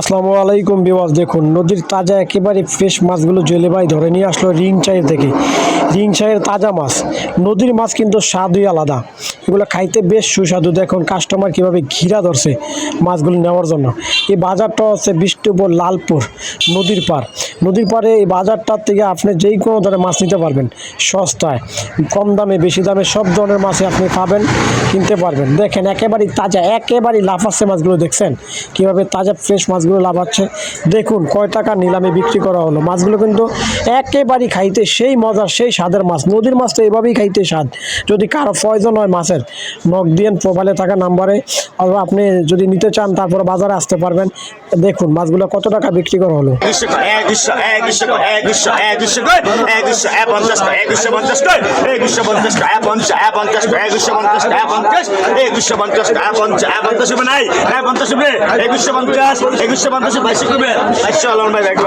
আসসালামু আলাইকুম বিওয়াজ দেখুন, নদীর তাজা একেবারে ফ্রেশ মাছগুলো জেলে ভাই ধরে নিয়ে আসলো রিং চায়ের থেকে। রিং চায়ের তাজা মাছ, নদীর মাছ কিন্তু স্বাদই আলাদা। এগুলো খাইতে বেশ সুস্বাদু, দেখুন কাস্টমার কীভাবে ঘিরা ধরছে মাছগুলো নেওয়ার জন্য। এই বাজারটা হচ্ছে বিষ্ণুপুর লালপুর নদীর পার নদীর পাড়ে এই বাজারটার থেকে আপনি যেই কোনো ধরনের মাছ নিতে পারবেন। সস্তায়, কম দামে, বেশি দামে সব ধরনের মাছই আপনি পাবেন, কিনতে পারবেন। দেখেন, একেবারেই তাজা, একেবারেই লাফাচ্ছে মাছগুলো, দেখছেন? কীভাবে তাজা ফ্রেশ মাছগুলো লাফাচ্ছে দেখুন, কয় টাকা নিলামে বিক্রি করা হলো। মাছগুলো কিন্তু একেবারেই খাইতে সেই মজার, সেই স্বাদের মাছ। নদীর মাছ তো এভাবেই খাইতে স্বাদ। যদি কারও প্রয়োজন হয় মাছের, নখ দিয়েন প্রোফাইলে থাকা নাম্বারে, অথবা আপনি যদি নিতে চান, তারপরে বাজারে আসতে পারবেন। দেখুন, মাছগুলো কত টাকা বিক্রি করা হলো? একশো একশো একশো একশো একশো পঞ্চাশ একশো পঞ্চাশ একশো পঞ্চাশ পঞ্চাশ পঞ্চাশ একশো পঞ্চাশ পঞ্চাশ একশো পঞ্চাশ পঞ্চাশ পঞ্চাশ হবে নাই হ্যাঁ পঞ্চাশ হবে একশো পঞ্চাশ একশো পঞ্চাশ বাইশ করবে বাইশশো আলম ভাই, ব্যাগ